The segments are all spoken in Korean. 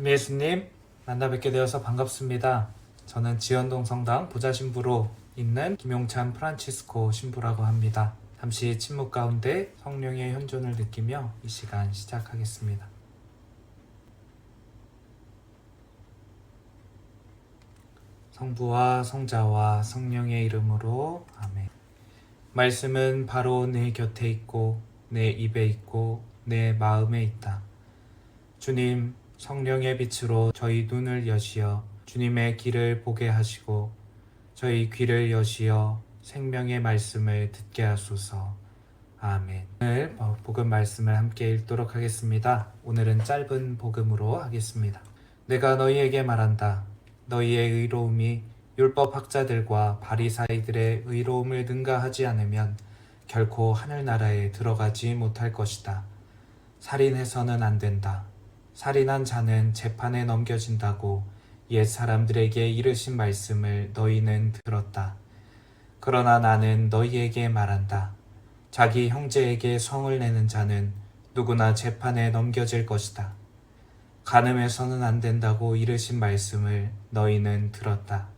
참 예수님 만나 뵙게 되어서 반갑습니다. 저는 지연동 성당 부자 신부로 있는 김용찬 프란치스코 신부라고 합니다. 잠시 침묵 가운데 성령의 현존을 느끼며 이 시간 시작하겠습니다. 성부와 성자와 성령의 이름으로 아멘. 말씀은 바로 내 곁에 있고 내 입에 있고 내 마음에 있다. 주님 성령의 빛으로 저희 눈을 여시어 주님의 길을 보게 하시고 저희 귀를 여시어 생명의 말씀을 듣게 하소서. 아멘. 오늘 복음 말씀을 함께 읽도록 하겠습니다. 오늘은 짧은 복음으로 하겠습니다. 내가 너희에게 말한다. 너희의 의로움이 율법 학자들과 바리사이들의 의로움을 능가하지 않으면 결코 하늘나라에 들어가지 못할 것이다. 살인해서는 안 된다. 살인한 자는 재판에 넘겨진다고 옛 사람들에게 이르신 말씀을 너희는 들었다. 그러나 나는 너희에게 말한다. 자기 형제에게 성을 내는 자는 누구나 재판에 넘겨질 것이다. 간음해서는 안 된다고 이르신 말씀을 너희는 들었다.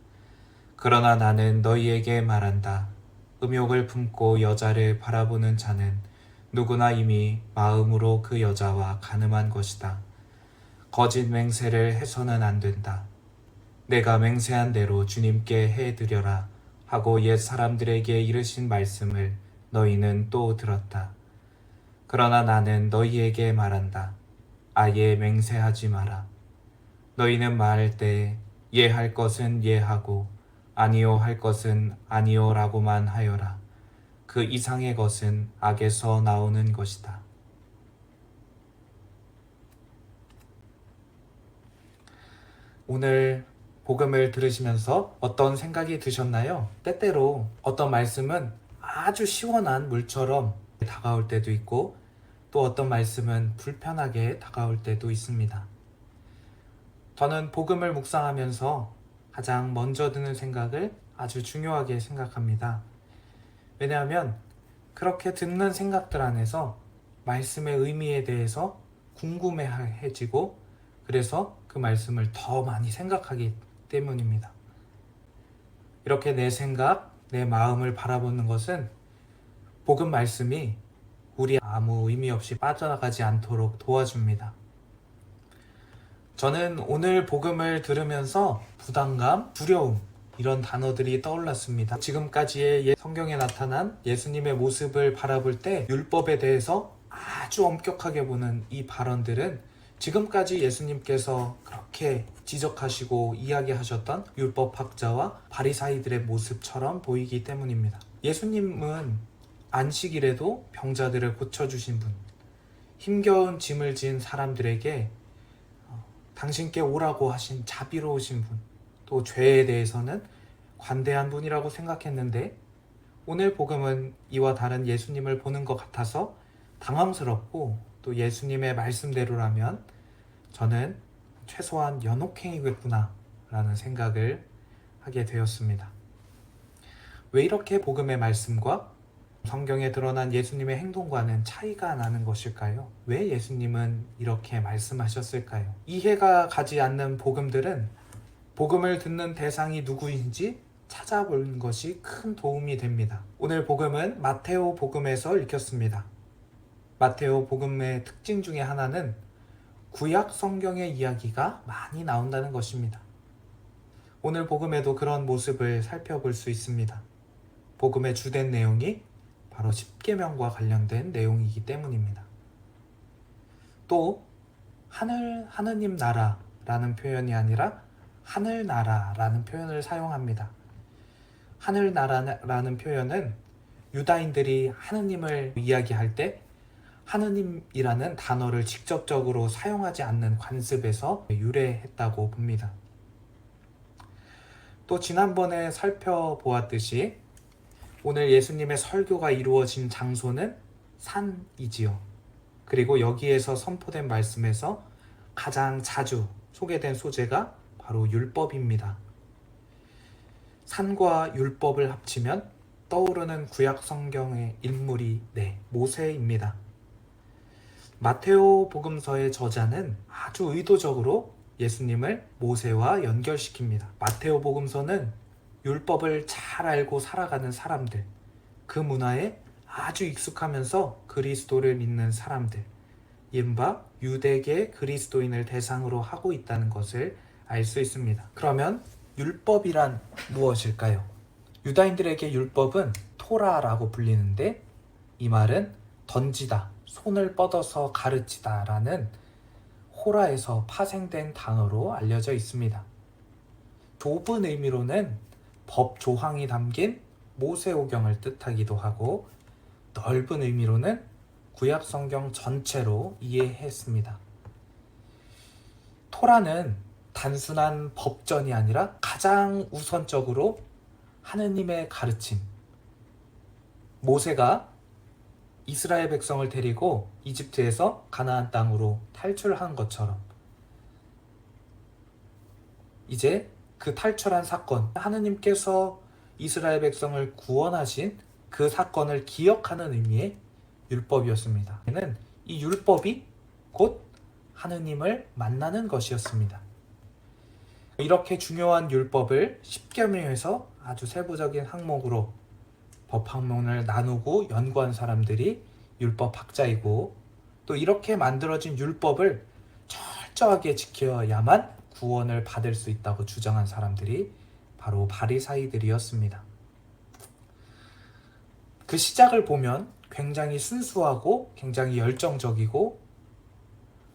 그러나 나는 너희에게 말한다. 음욕을 품고 여자를 바라보는 자는 누구나 이미 마음으로 그 여자와 간음한 것이다. 거짓 맹세를 해서는 안 된다. 내가 맹세한 대로 주님께 해드려라 하고 옛 사람들에게 이르신 말씀을 너희는 또 들었다. 그러나 나는 너희에게 말한다. 아예 맹세하지 마라. 너희는 말할 때 예할 것은 예하고 아니요 할 것은 아니요라고만 하여라. 그 이상의 것은 악에서 나오는 것이다. 오늘 복음을 들으시면서 어떤 생각이 드셨나요? 때때로 어떤 말씀은 아주 시원한 물처럼 다가올 때도 있고 또 어떤 말씀은 불편하게 다가올 때도 있습니다. 저는 복음을 묵상하면서 가장 먼저 드는 생각을 아주 중요하게 생각합니다. 왜냐하면 그렇게 듣는 생각들 안에서 말씀의 의미에 대해서 궁금해지고 그래서 그 말씀을 더 많이 생각하기 때문입니다. 이렇게 내 생각, 내 마음을 바라보는 것은 복음 말씀이 우리 아무 의미 없이 빠져나가지 않도록 도와줍니다. 저는 오늘 복음을 들으면서 부담감, 두려움, 이런 단어들이 떠올랐습니다. 지금까지의 성경에 나타난 예수님의 모습을 바라볼 때 율법에 대해서 아주 엄격하게 보는 이 발언들은 지금까지 예수님께서 그렇게 지적하시고 이야기하셨던 율법학자와 바리사이들의 모습처럼 보이기 때문입니다. 예수님은 안식일에도 병자들을 고쳐주신 분, 힘겨운 짐을 지은 사람들에게 어, 당신께 오라고 하신 자비로우신 분, 또 죄에 대해서는 관대한 분이라고 생각했는데 오늘 복음은 이와 다른 예수님을 보는 것 같아서 당황스럽고 또 예수님의 말씀대로라면 저는 최소한 연옥행이겠구나 라는 생각을 하게 되었습니다. 왜 이렇게 복음의 말씀과 성경에 드러난 예수님의 행동과는 차이가 나는 것일까요? 왜 예수님은 이렇게 말씀하셨을까요? 이해가 가지 않는 복음들은 복음을 듣는 대상이 누구인지 찾아보는 것이 큰 도움이 됩니다. 오늘 복음은 마테오 복음에서 읽혔습니다. 마테오 복음의 특징 중에 하나는 구약 성경의 이야기가 많이 나온다는 것입니다. 오늘 복음에도 그런 모습을 살펴볼 수 있습니다. 복음의 주된 내용이 바로 십계명과 관련된 내용이기 때문입니다. 또 하늘 하느님 나라라는 표현이 아니라 하늘 나라라는 표현을 사용합니다. 하늘 나라라는 표현은 유다인들이 하느님을 이야기할 때 하느님이라는 단어를 직접적으로 사용하지 않는 관습에서 유래했다고 봅니다. 또 지난번에 살펴보았듯이 오늘 예수님의 설교가 이루어진 장소는 산이지요. 그리고 여기에서 선포된 말씀에서 가장 자주 소개된 소재가 바로 율법입니다. 산과 율법을 합치면 떠오르는 구약 성경의 인물이 네, 모세입니다. 마테오 복음서의 저자는 아주 의도적으로 예수님을 모세와 연결시킵니다. 마테오 복음서는 율법을 잘 알고 살아가는 사람들, 그 문화에 아주 익숙하면서 그리스도를 믿는 사람들, 이른바 유대계 그리스도인을 대상으로 하고 있다는 것을 알 수 있습니다. 그러면 율법이란 무엇일까요? 유다인들에게 율법은 토라라고 불리는데 이 말은 던지다, 손을 뻗어서 가르치다라는 호라에서 파생된 단어로 알려져 있습니다. 좁은 의미로는 법 조항이 담긴 모세오경을 뜻하기도 하고 넓은 의미로는 구약 성경 전체로 이해했습니다. 토라는 단순한 법전이 아니라 가장 우선적으로 하느님의 가르침. 모세가 이스라엘 백성을 데리고 이집트에서 가나안 땅으로 탈출한 것처럼 이제 그 탈출한 사건, 하느님께서 이스라엘 백성을 구원하신 그 사건을 기억하는 의미의 율법이었습니다. 이 율법이 곧 하느님을 만나는 것이었습니다. 이렇게 중요한 율법을 10계명에서 아주 세부적인 항목으로 법 항목을 나누고 연구한 사람들이 율법 학자이고 또 이렇게 만들어진 율법을 철저하게 지켜야만 구원을 받을 수 있다고 주장한 사람들이 바로 바리사이들이었습니다. 그 시작을 보면 굉장히 순수하고 굉장히 열정적이고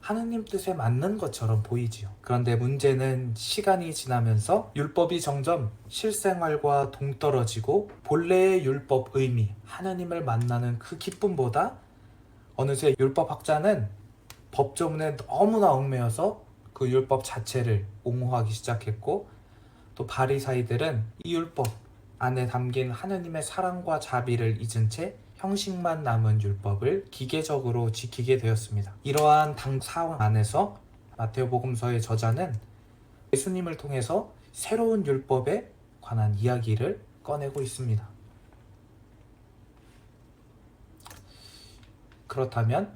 하느님 뜻에 맞는 것처럼 보이지요. 그런데 문제는 시간이 지나면서 율법이 점점 실생활과 동떨어지고 본래의 율법 의미, 하느님을 만나는 그 기쁨보다 어느새 율법학자는 법조문에 너무나 얽매여서 그 율법 자체를 옹호하기 시작했고 또 바리사이들은 이 율법 안에 담긴 하느님의 사랑과 자비를 잊은 채 형식만 남은 율법을 기계적으로 지키게 되었습니다. 이러한 당 상황 안에서 마테오복음서의 저자는 예수님을 통해서 새로운 율법에 관한 이야기를 꺼내고 있습니다. 그렇다면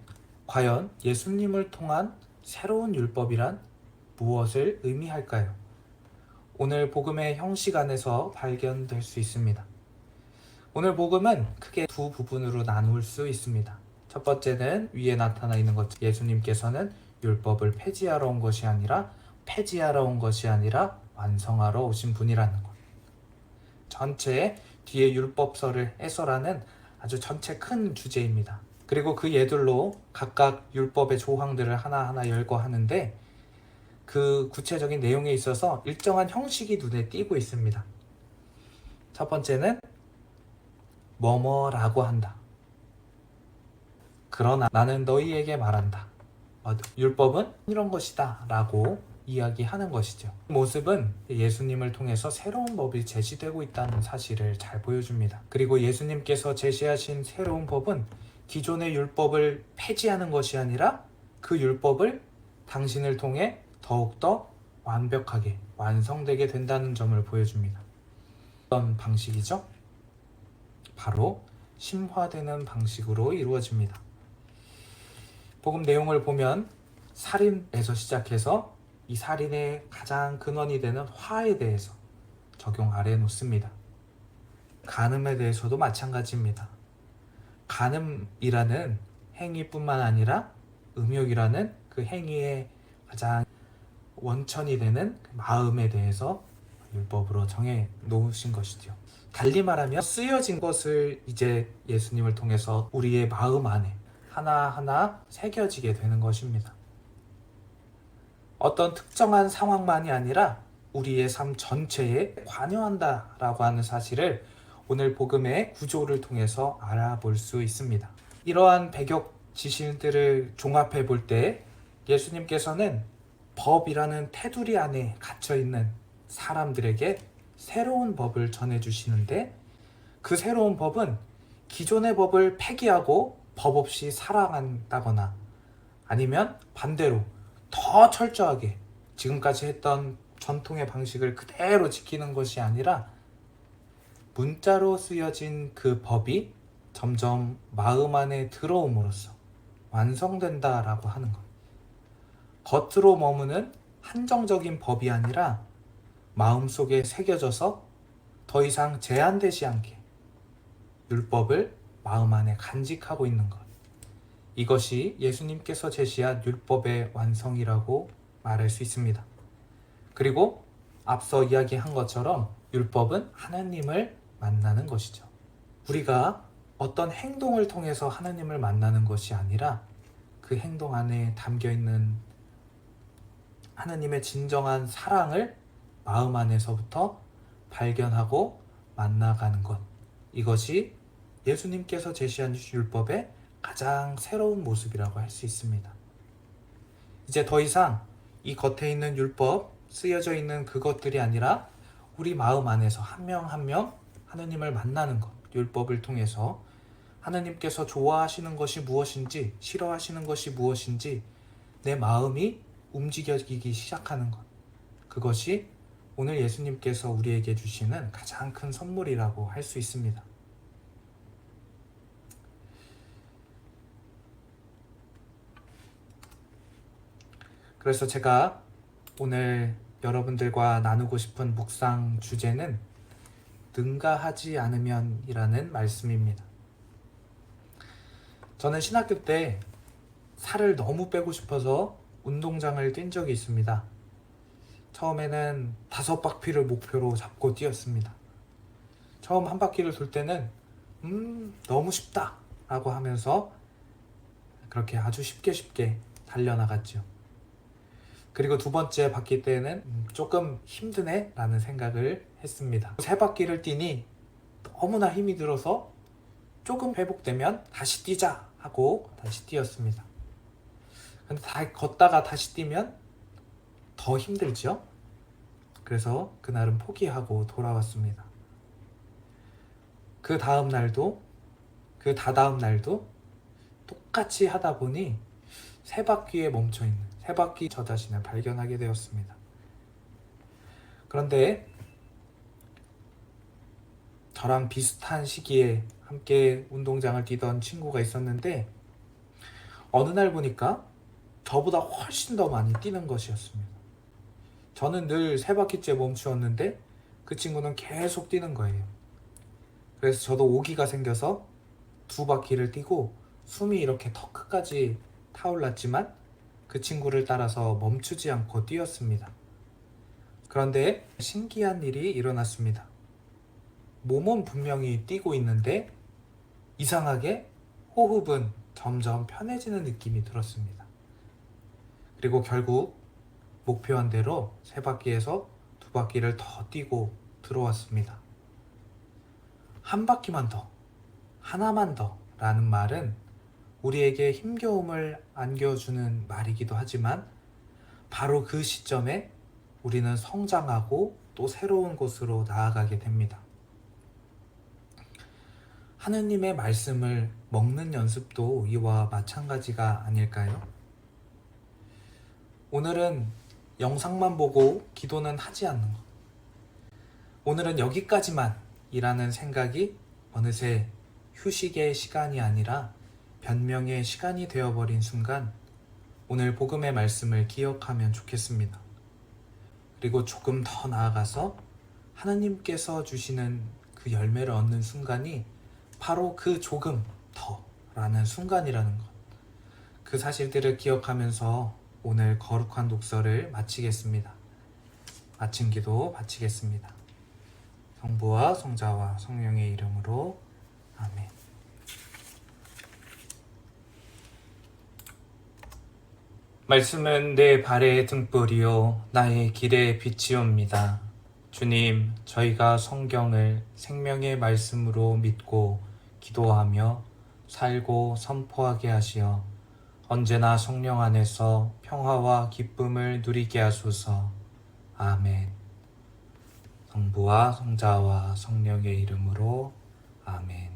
과연 예수님을 통한 새로운 율법이란 무엇을 의미할까요? 오늘 복음의 형식 안에서 발견될 수 있습니다. 오늘 복음은 크게 두 부분으로 나눌 수 있습니다. 첫 번째는 위에 나타나 있는 것 예수님께서는 율법을 폐지하러 온 것이 아니라 폐지하러 온 것이 아니라 완성하러 오신 분이라는 것. 전체 뒤에 율법서를 해설하는 아주 전체 큰 주제입니다. 그리고 그 예들로 각각 율법의 조항들을 하나하나 열거하는데 그 구체적인 내용에 있어서 일정한 형식이 눈에 띄고 있습니다. 첫 번째는 뭐뭐라고 한다. 그러나 나는 너희에게 말한다. 어, 율법은 이런 것이다. 라고 이야기하는 것이죠. 이 모습은 예수님을 통해서 새로운 법이 제시되고 있다는 사실을 잘 보여줍니다. 그리고 예수님께서 제시하신 새로운 법은 기존의 율법을 폐지하는 것이 아니라 그 율법을 당신을 통해 더욱더 완벽하게 완성되게 된다는 점을 보여줍니다. 어떤 방식이죠? 바로 심화되는 방식으로 이루어집니다. 복음 내용을 보면 살인에서 시작해서 이 살인의 가장 근원이 되는 화에 대해서 적용 아래 놓습니다. 간음에 대해서도 마찬가지입니다. 간음이라는 행위뿐만 아니라 음욕이라는 그 행위의 가장 원천이 되는 그 마음에 대해서 율법으로 정해 놓으신 것이죠. 달리 말하면 쓰여진 것을 이제 예수님을 통해서 우리의 마음 안에 하나하나 새겨지게 되는 것입니다. 어떤 특정한 상황만이 아니라 우리의 삶 전체에 관여한다라고 하는 사실을 오늘 복음의 구조를 통해서 알아볼 수 있습니다. 이러한 배격 지식들을 종합해 볼 때 예수님께서는 법이라는 테두리 안에 갇혀 있는 사람들에게 새로운 법을 전해주시는데 그 새로운 법은 기존의 법을 폐기하고 법 없이 살아간다거나 아니면 반대로 더 철저하게 지금까지 했던 전통의 방식을 그대로 지키는 것이 아니라 문자로 쓰여진 그 법이 점점 마음 안에 들어옴으로써 완성된다라고 하는 것. 겉으로 머무는 한정적인 법이 아니라 마음속에 새겨져서 더 이상 제한되지 않게 율법을 마음 안에 간직하고 있는 것. 이것이 예수님께서 제시한 율법의 완성이라고 말할 수 있습니다. 그리고 앞서 이야기한 것처럼 율법은 하나님을 만나는 것이죠. 우리가 어떤 행동을 통해서 하나님을 만나는 것이 아니라 그 행동 안에 담겨 있는 하나님의 진정한 사랑을 마음 안에서부터 발견하고 만나가는 것. 이것이 예수님께서 제시한 율법의 가장 새로운 모습이라고 할 수 있습니다. 이제 더 이상 이 겉에 있는 율법, 쓰여져 있는 그것들이 아니라 우리 마음 안에서 한 명 한 명 하나님을 만나는 것, 율법을 통해서 하나님께서 좋아하시는 것이 무엇인지, 싫어하시는 것이 무엇인지 내 마음이 움직여지기 시작하는 것. 그것이 오늘 예수님께서 우리에게 주시는 가장 큰 선물이라고 할 수 있습니다. 그래서 제가 오늘 여러분들과 나누고 싶은 묵상 주제는 능가하지 않으면 이라는 말씀입니다. 저는 신학교 때 살을 너무 빼고 싶어서 운동장을 뛴 적이 있습니다. 처음에는 다섯 바퀴를 목표로 잡고 뛰었습니다. 처음 한 바퀴를 돌 때는 음 너무 쉽다 라고 하면서 그렇게 아주 쉽게 쉽게 달려나갔죠. 그리고 두 번째 바퀴 때는 음, 조금 힘드네 라는 생각을 했습니다. 세 바퀴를 뛰니 너무나 힘이 들어서 조금 회복되면 다시 뛰자 하고 다시 뛰었습니다. 근데 다 걷다가 다시 뛰면 더 힘들죠? 그래서 그날은 포기하고 돌아왔습니다. 그 다음 날도 그 다다음 날도 똑같이 하다 보니 세 바퀴에 멈춰 있는 세 바퀴 저 자신을 발견하게 되었습니다. 그런데 저랑 비슷한 시기에 함께 운동장을 뛰던 친구가 있었는데 어느 날 보니까 저보다 훨씬 더 많이 뛰는 것이었습니다. 저는 늘 세 바퀴째 멈추었는데 그 친구는 계속 뛰는 거예요. 그래서 저도 오기가 생겨서 두 바퀴를 뛰고 숨이 이렇게 턱 끝까지 타올랐지만 그 친구를 따라서 멈추지 않고 뛰었습니다. 그런데 신기한 일이 일어났습니다. 몸은 분명히 뛰고 있는데 이상하게 호흡은 점점 편해지는 느낌이 들었습니다. 그리고 결국 목표한 대로 세 바퀴에서 두 바퀴를 더 뛰고 들어왔습니다. 한 바퀴만 더, 하나만 더 라는 말은 우리에게 힘겨움을 안겨주는 말이기도 하지만 바로 그 시점에 우리는 성장하고 또 새로운 곳으로 나아가게 됩니다. 하느님의 말씀을 먹는 연습도 이와 마찬가지가 아닐까요? 오늘은 영상만 보고 기도는 하지 않는 것. 오늘은 여기까지만 이라는 생각이 어느새 휴식의 시간이 아니라 변명의 시간이 되어버린 순간 오늘 복음의 말씀을 기억하면 좋겠습니다. 그리고 조금 더 나아가서 하나님께서 주시는 그 열매를 얻는 순간이 바로 그 조금 더라는 순간이라는 것. 그 사실들을 기억하면서 오늘 거룩한 독서를 마치겠습니다. 마친 기도 바치겠습니다. 성부와 성자와 성령의 이름으로 아멘. 말씀은 내 발의 등불이요 나의 길의 빛이옵니다. 주님, 저희가 성경을 생명의 말씀으로 믿고 기도하며 살고 선포하게 하시어 언제나 성령 안에서 평화와 기쁨을 누리게 하소서. 아멘. 성부와 성자와 성령의 이름으로 아멘.